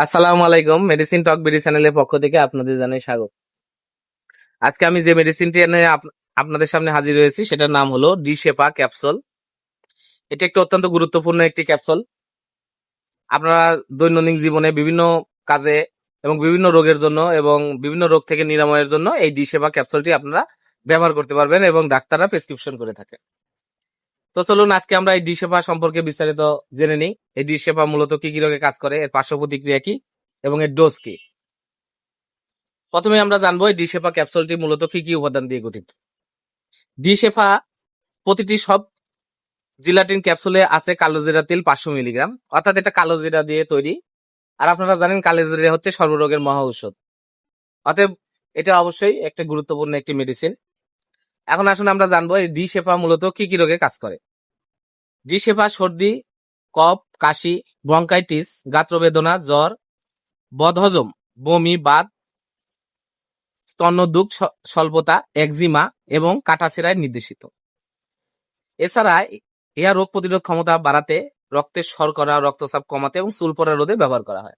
আসসালামু আলাইকুম মেডিসিন টক বিডি চ্যানেলের পক্ষ থেকে আপনাদের জানাই স্বাগত। আজকে আমি যে মেডিসিনটি এনে আপ- আপনাদের সামনে হাজির হয়েছি, সেটার নাম হলো ডি শেপা ক্যাপসুল এটি একটি অত্যন্ত গুরুত্বপূর্ণ একটি ক্যাপসুল আপনারা দৈনন্দিন জীবনে বিভিন্ন কাজে এবং বিভিন্ন রোগের জন্য এবং বিভিন্ন রোগ থেকে নিরাময়ের জন্য এই ডি শেপা ক্যাপসুলটি আপনারা ব্যবহার করতে পারবেন এবং ডাক্তাররা প্রেসক্রিপশন করে থাকে তো চলুন, আজকে আমরা এই ডি সেবা সম্পর্কে বিস্তারিত জেনে নিই। এই ডি সেবা মূলত কি কি রোগে কাজ করে, এর পার্শ্ব প্রতিক্রিয়া কি এবং এর ডোজ কি? প্রথমে আমরা জানব এই ডি সেপা ক্যাপসুলটি মূলত কি কি উপাদান দিয়ে গঠিত। ডি সেপা প্রতিটি সব জিলাটিন ক্যাপসুলে আছে কালোজিরা তেল পাঁচশো মিলিগ্রাম। অর্থাৎ এটা কালোজিরা দিয়ে তৈরি। আর আপনারা জানেন কালোজিরা হচ্ছে সর্বরোগের মহা ঔষধ। অতএব এটা অবশ্যই একটা গুরুত্বপূর্ণ একটি মেডিসিন এখন আসুন আমরা জানব এই ডি শেফা মূলত কি কি রোগে কাজ করে। শেফা সর্দি, কফ, কাশি, ব্রঙ্কাইটিস, গাত্রবেদনা, জ্বর, বদহজম, বমি, বাত স্তন্যদুক স- স্বল্পতা, একজিমা এবং কাটাছেরায় নির্দেশিত। এছাড়া ইহা রোগ প্রতিরোধ ক্ষমতা বাড়াতে রক্তের শর্করা, রক্তচাপ কমাতে এবং চুল রোধে ব্যবহার করা হয়।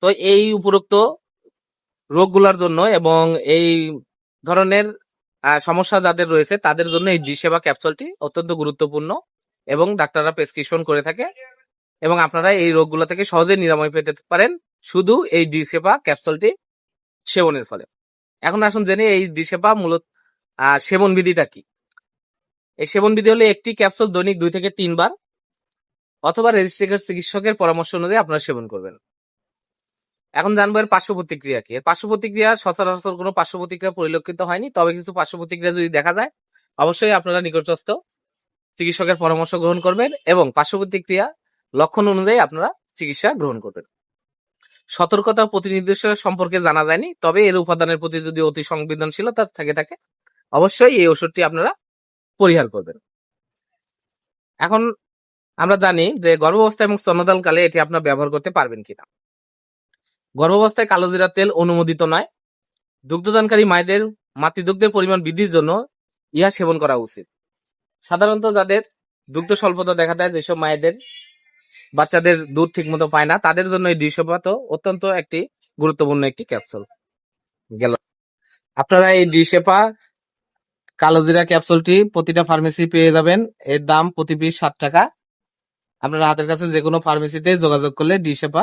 তো এই উপরোক্ত রোগগুলোর জন্য এবং এই ধরনের সমস্যা যাদের রয়েছে, তাদের জন্য এই জি সেবা ক্যাপসুলটি অত্যন্ত গুরুত্বপূর্ণ এবং ডাক্তাররা প্রেসক্রিপশন করে থাকে এবং আপনারা এই রোগগুলো থেকে সহজে নিরাময় পেতে পারেন শুধু এই ডি সেবা ক্যাপসুলটি সেবনের ফলে। এখন আসুন জেনে এই ডি সেবা মূলত সেবন বিধিটা কি? এই সেবন বিধি হলে একটি ক্যাপসুল দৈনিক দুই থেকে তিনবার অথবা রেজিস্ট্রেটেড চিকিৎসকের পরামর্শ অনুযায়ী আপনারা সেবন করবেন। এখন জানব এর পার্শ্ব প্রতিক্রিয়া কি। এর পার্শ্ব প্রতিক্রিয়া সচরাচর কোনো পার্শ্ব প্রতিক্রিয়া পরিলক্ষিত হয়নি, তবে কিছু পার্শ্ব প্রতিক্রিয়া যদি দেখা যায়, অবশ্যই আপনারা নিকটস্থ চিকিৎসকের পরামর্শ গ্রহণ করবেন এবং পার্শ্ব প্রতিক্রিয়া লক্ষণ অনুযায়ী আপনারা চিকিৎসা গ্রহণ করবেন। সতর্কতা প্রতিনির্দেশনা সম্পর্কে জানা যায়নি, তবে এর উপাদানের প্রতি যদি অতি সংবেদনশীলতা থাকে থাকে, অবশ্যই এই ওষুধটি আপনারা পরিহার করবেন। এখন আমরা জানি যে গর্ভাবস্থা এবং স্তন্যদানকালে এটি আপনারা ব্যবহার করতে পারবেন কিনা। গর্ভাবস্থায় কালোজিরা তেল অনুমোদিত নয়। দুগ্ধদানকারী মায়েদের মাতৃদুগ্ধের পরিমাণ বৃদ্ধির জন্য ইহা সেবন করা উচিত। সাধারণত যাদের দুগ্ধ স্বল্পতা দেখা দেয়, যেসব মায়েদের বাচ্চাদের দুধ ঠিক মতো পায় না, তাদের জন্য এই ডিসেপাত অত্যন্ত একটি গুরুত্বপূর্ণ একটি ক্যাপসুল। গেল। আপনারা এই ডিসেপা কালোজিরা ক্যাপসুলটি প্রতিটা ফার্মেসি পেয়ে যাবেন। এর দাম প্রতি পিস ষাট টাকা। আপনারা হাতের কাছে যে কোনো ফার্মেসিতে যোগাযোগ করলে ডিসেপা